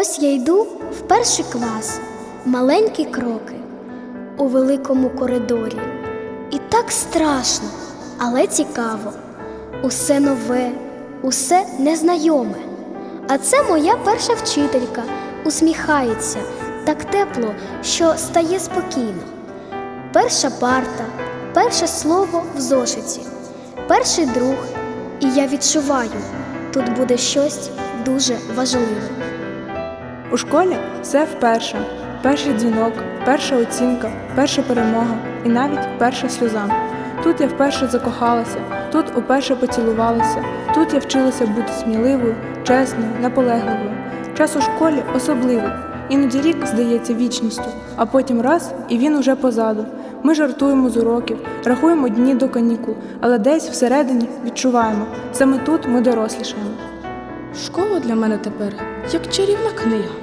Ось я йду в перший клас, маленькі кроки у великому коридорі. І так страшно, але цікаво. Усе нове, усе незнайоме. А це моя перша вчителька усміхається так тепло, що стає спокійно. Перша парта, перше слово в зошиті, перший друг, і я відчуваю, тут буде щось дуже важливе. У школі все вперше. Перший дзвінок, перша оцінка, перша перемога і навіть перша сльоза. Тут я вперше закохалася, тут уперше поцілувалася, тут я вчилася бути сміливою, чесною, наполегливою. Час у школі особливий. Іноді рік здається вічністю, а потім раз і він уже позаду. Ми жартуємо з уроків, рахуємо дні до канікул, але десь всередині відчуваємо, саме тут ми дорослішаємо. Школа для мене тепер як чарівна книга.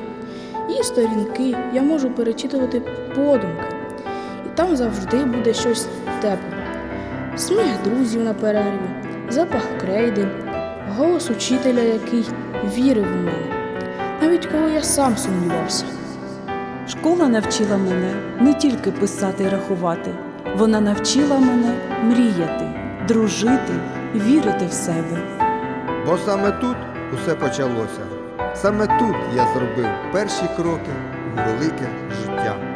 Її сторінки я можу перечитувати подумки, і там завжди буде щось тепле. Сміх друзів на перерві, запах крейди, голос учителя, який вірив у мене, навіть коли я сам сумнівався. Школа навчила мене не тільки писати і рахувати, вона навчила мене мріяти, дружити, вірити в себе. Бо саме тут усе почалося. Саме тут я зробив перші кроки у велике життя.